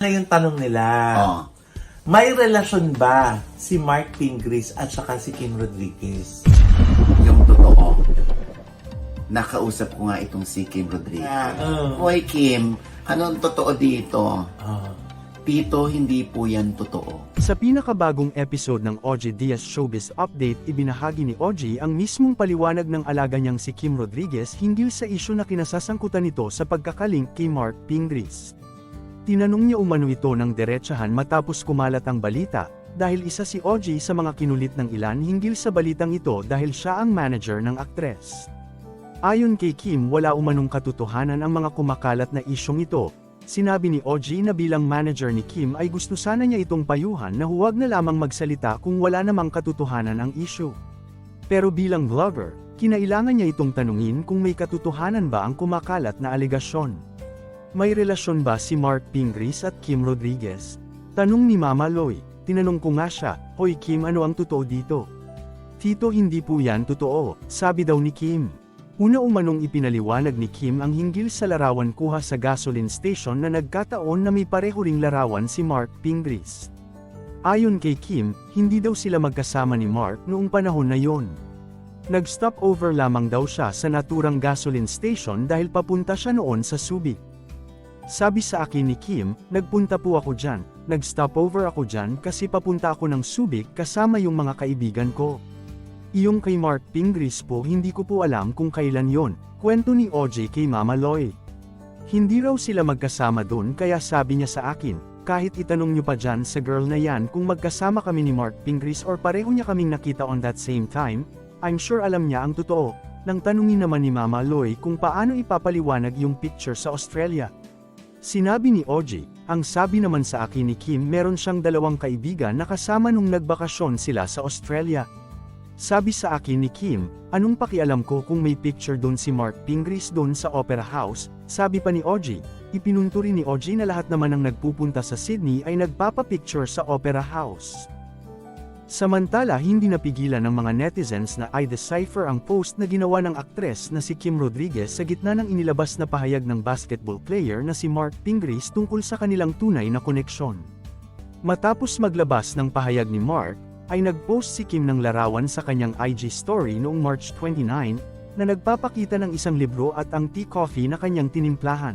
Ngayon tanong nila, Oh. may relasyon ba si Mark Pingris at saka si Kim Rodriguez? Yung totoo. Nakausap ko nga itong si Kim Rodriguez. Uh, Hoy Kim, anong totoo dito? uh, Tito, hindi po yan totoo. Sa pinakabagong episode ng OG Diaz Showbiz Update ibinahagi ni OG ang mismong paliwanag ng alaga niyang si Kim Rodriguez hinggil sa isyu na kinasasangkutan nito sa pagkakalink kay Mark Pingris. Tinanong niya umano ito ng diretsahan matapos kumalat ang balita, dahil isa si OG sa mga kinulit ng ilan hinggil sa balitang ito dahil siya ang manager ng aktres. Ayon kay Kim wala umanong katotohanan ang mga kumakalat na isyong ito, Sinabi ni OG na bilang manager ni Kim ay gusto sana niya itong payuhan na huwag na lamang magsalita kung wala namang katotohanan ang issue. Pero bilang vlogger, kinailangan niya itong tanungin kung may katotohanan ba ang kumakalat na alegasyon. May relasyon ba si Mark Pingris at Kim Rodriguez? Tanong ni Mama Loy, tinanong ko nga siya, Hoy Kim ano ang totoo dito? Tito hindi po yan totoo, sabi daw ni Kim. Una umanong ipinaliwanag ni Kim ang hinggil sa larawan kuha sa gasoline station na nagkataon na may pareho ring larawan si Mark Pingris. Ayon kay Kim, hindi daw sila magkasama ni Mark noong panahon na yon. Nag-stop over lamang daw siya sa naturang gasoline station dahil papunta siya noon sa Subic. Sabi sa akin ni Kim, nagpunta po ako dyan, nag-stop over ako dyan kasi papunta ako ng Subic kasama yung mga kaibigan ko. Iyong kay Mark Pingris po hindi ko po alam kung kailan yon, kwento ni OJ kay Mama Loy. Hindi raw sila magkasama doon kaya sabi niya sa akin, kahit itanong niyo pa dyan sa girl na yan kung magkasama kami ni Mark Pingris or pareho niya kaming nakita on that same time, I'm sure alam niya ang totoo. Nang tanungin naman ni Mama Loy kung paano ipapaliwanag yung picture sa Australia. Sinabi ni OJ, ang sabi naman sa akin ni Kim meron siyang dalawang kaibigan na kasama nung nagbakasyon sila sa Australia. Sabi sa akin ni Kim, anong pakialam ko kung may picture doon si Mark Pingris doon sa Opera House, sabi pa ni OG, ipinunto rin ni OG na lahat naman ng nagpupunta sa Sydney ay nagpapapicture sa Opera House. Samantala hindi napigilan ng mga netizens na i-decipher ang post na ginawa ng aktres na si Kim Rodriguez sa gitna ng inilabas na pahayag ng basketball player na si Mark Pingris tungkol sa kanilang tunay na koneksyon. Matapos maglabas ng pahayag ni Mark, ay nag-post si Kim ng larawan sa kanyang IG story noong March 29, na nagpapakita ng isang libro at ang tea coffee na kanyang tinimplahan.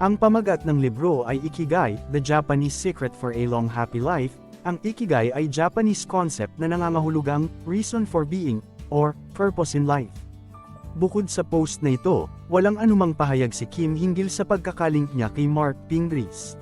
Ang pamagat ng libro ay Ikigai, The Japanese Secret for a Long Happy Life. Ang Ikigai ay Japanese concept na nangangahulugang reason for being, or purpose in life. Bukod sa post na ito, walang anumang pahayag si Kim hinggil sa pagkakalink niya kay Mark Pingris.